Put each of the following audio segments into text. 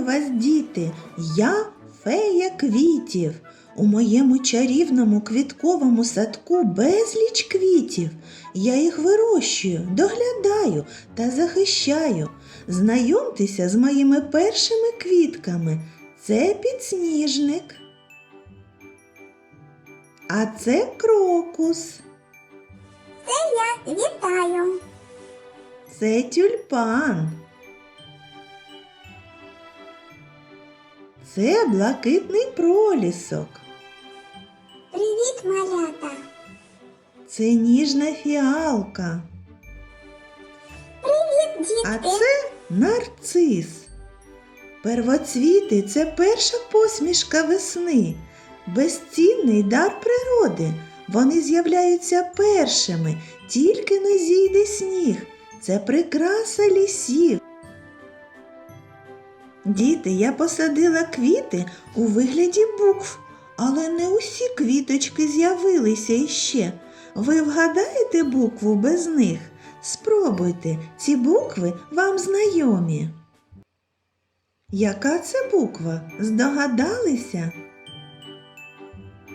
вас, діти, я фея квітів. У моєму чарівному квітковому садку безліч квітів. Я їх вирощую, доглядаю та захищаю. Знайомтеся з моїми першими квітками. Це підсніжник. А це крокус. Я вітаю. Це тюльпан. Це блакитний пролісок. Привіт, малята. Це ніжна фіалка. Привіт, дітки. А це нарцис. Первоцвіти це перша посмішка весни, безцінний дар природи. Вони з'являються першими, тільки не зійде сніг. Це прикраса лісів. Діти, я посадила квіти у вигляді букв, але не усі квіточки з'явилися іще. Ви вгадаєте букву без них? Спробуйте, ці букви вам знайомі. Яка це буква? Здогадалися?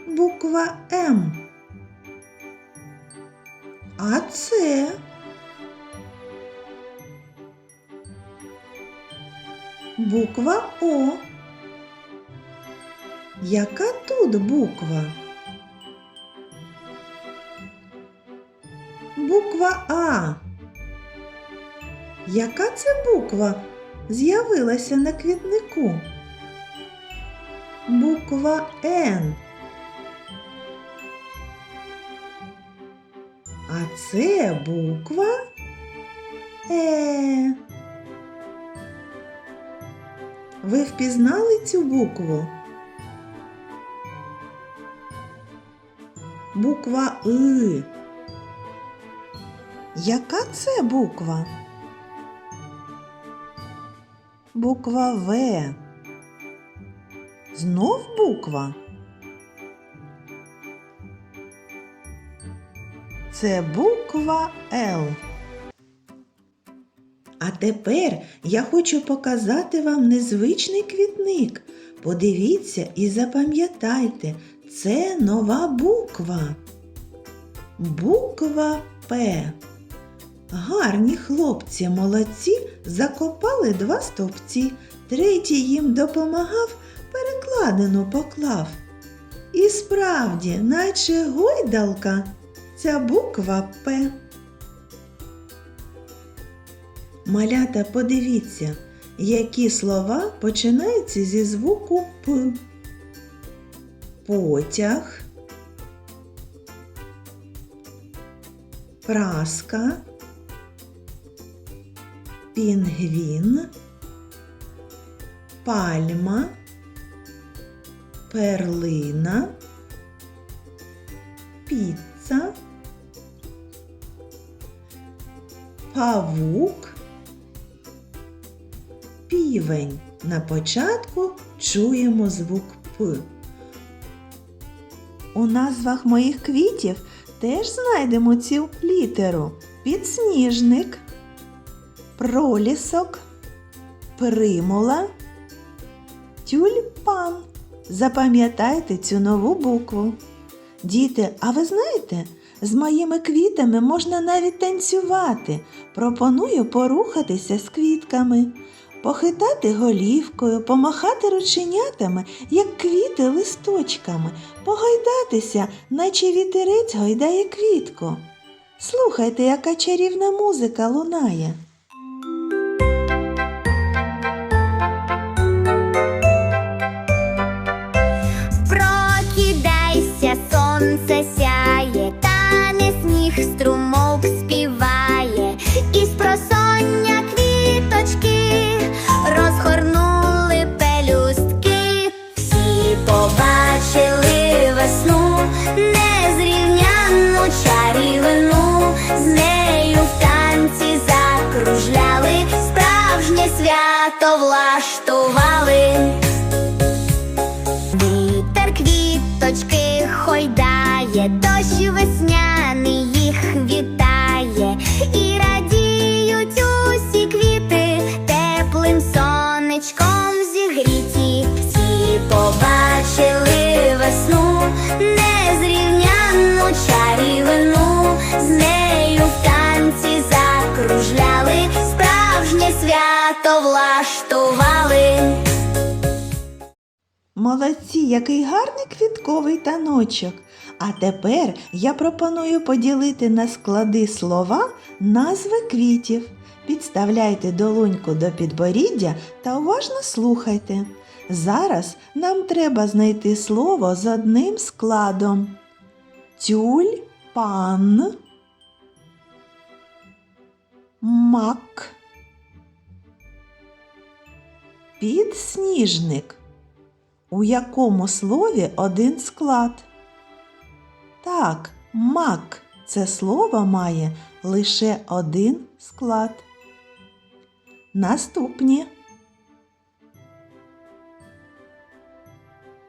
Буква М. А це? Буква О. Яка тут буква? Буква А. Яка це буква з'явилася на квітнику? Буква Н. А це буква Е. Ви впізнали цю букву? Буква И. Яка це буква? Буква В. Знов буква. Це буква Л. А тепер я хочу показати вам незвичний квітник. Подивіться і запам'ятайте, це нова буква. Буква П. Гарні хлопці молодці закопали два стовпці, третій їм допомагав, перекладину поклав. І справді, наче гойдалка, ця буква П. Малята, подивіться, які слова починаються зі звуку П. Потяг, праска, пінгвін, пальма, перлина, піца, павук, півень. На початку чуємо звук П. У назвах моїх квітів теж знайдемо цю літеру. Підсніжник, пролісок, примула, тюльпан. Запам'ятайте цю нову букву. Діти, а ви знаєте, з моїми квітами можна навіть танцювати. Пропоную порухатися з квітками, похитати голівкою, помахати рученятами, як квіти листочками, погойдатися, наче вітерець гойдає квітку. Слухайте, яка чарівна музика лунає. Свято влаштували. Вітер квіточки хойдає, дощ Молодці, який гарний квітковий таночок. А тепер я пропоную поділити на склади слова назви квітів. Підставляйте долоньку до підборіддя та уважно слухайте. Зараз нам треба знайти слово з одним складом. Тюльпан. Мак. Підсніжник. У якому слові один склад? Так, мак це слово має лише один склад. Наступні.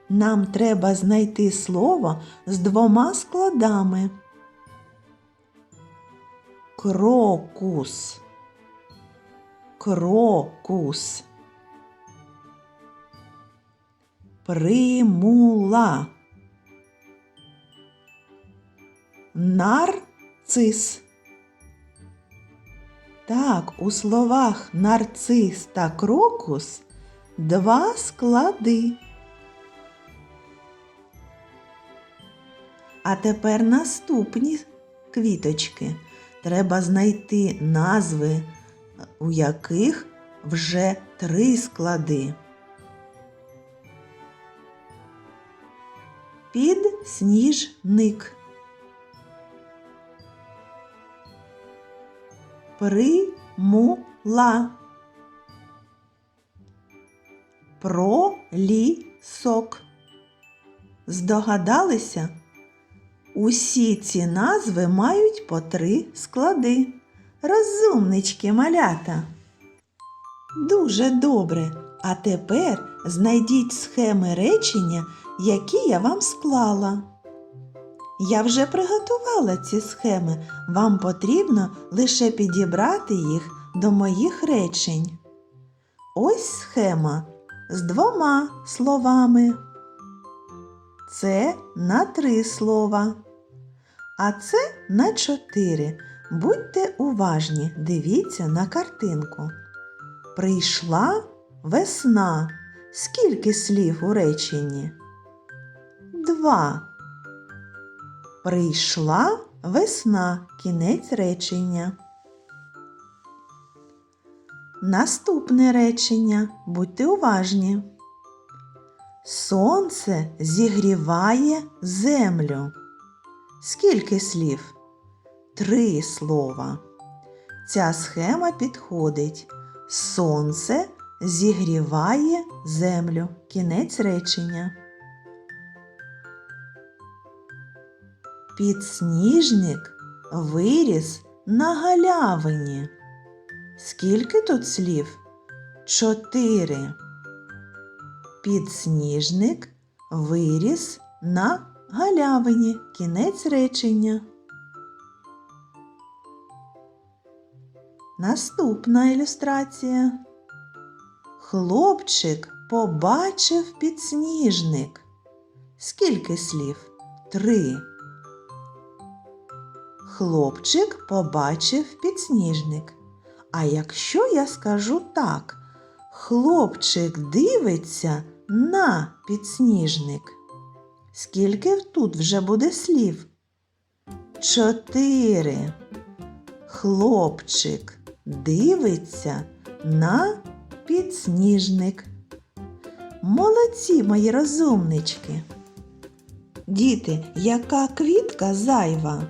Нам треба знайти слово з двома складами. Крокус. Крокус. Примула. Нарцис. Так, у словах нарцис та крокус два склади. А тепер наступні квіточки. Треба знайти назви, у яких вже три склади. Підсніжник. Примула. Пролісок. Здогадалися? Усі ці назви мають по три склади. Розумнички малята. Дуже добре. А тепер знайдіть схеми речення, які я вам склала. Я вже приготувала ці схеми. Вам потрібно лише підібрати їх до моїх речень. Ось схема з двома словами. Це на три слова. А це на чотири. Будьте уважні, дивіться на картинку. Прийшла весна. Скільки слів у реченні? Два. Прийшла весна. Кінець речення. Наступне речення. Будьте уважні. Сонце зігріває землю. Скільки слів? Три слова. Ця схема підходить. Сонце зігріває землю. Кінець речення. Підсніжник виріс на галявині. Скільки тут слів? Чотири. Підсніжник виріс на галявині. Кінець речення. Наступна ілюстрація. Хлопчик побачив підсніжник. Скільки слів? Три. Хлопчик побачив підсніжник. А якщо я скажу так, хлопчик дивиться на підсніжник. Скільки тут вже буде слів? Чотири. Хлопчик дивиться на підсніжник. Молодці, мої розумнички. Діти, яка квітка зайва?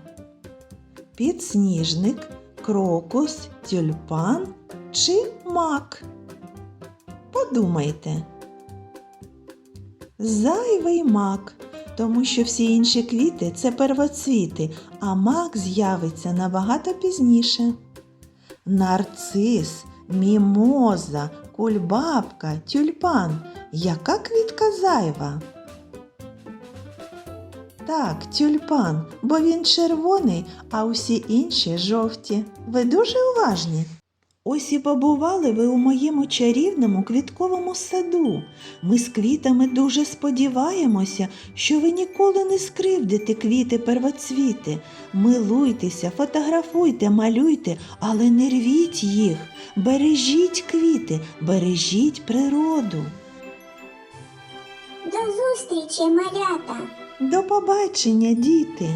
Підсніжник, крокус, тюльпан чи мак? Подумайте. Зайвий мак, тому що всі інші квіти це первоцвіти, а мак з'явиться набагато пізніше. Нарцис, мімоза, кульбабка, тюльпан. Яка квітка зайва? Так, тюльпан, бо він червоний, а усі інші жовті. Ви дуже уважні. Ось і побували ви у моєму чарівному квітковому саду. Ми з квітами дуже сподіваємося, що ви ніколи не скривдите квіти первоцвіти. Милуйтеся, фотографуйте, малюйте, але не рвіть їх. Бережіть квіти, бережіть природу. До зустрічі, малята! До побачення, діти!